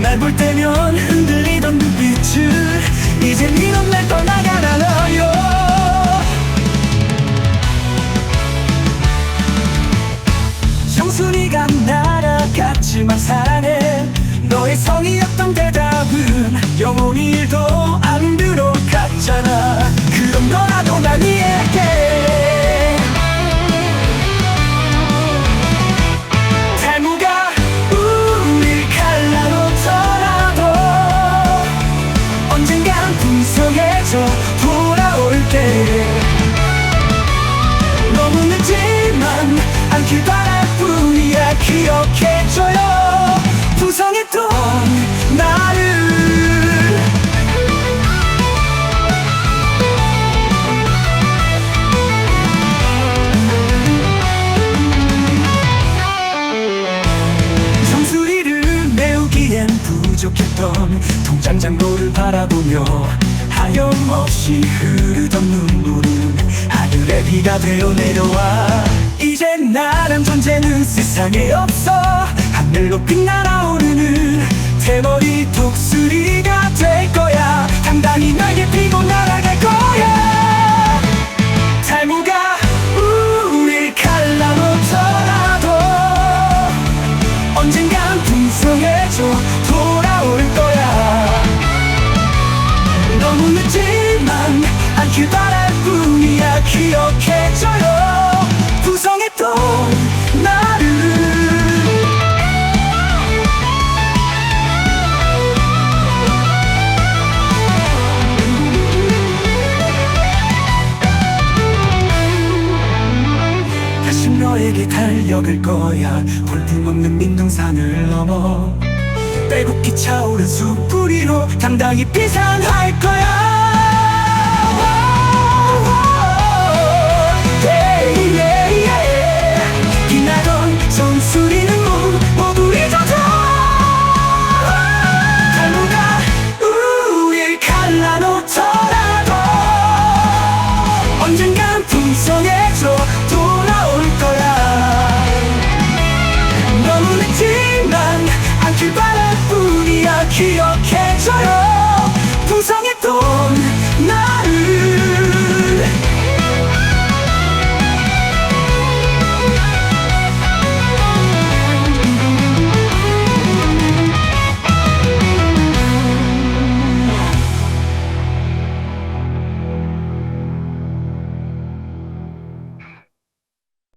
날 볼 때면 흔들리던 눈빛을 이제 이런 날 떠나가라요. 형순이가 날아갔지만 사랑 부족했던 통장 잔고를 바라보며 하염없이 흐르던 눈물은 하늘의 비가 되어 내려와. 이제 나란 존재는 세상에 없어. 하늘 높이 날아오르는 대머리 독수리가 될 너에게 달려갈 거야. 볼품없는 민둥산을 넘어. 빼곡히 차오른 숲 뿌리로 당당히 비상할 거야 기억해줘요. 부상했던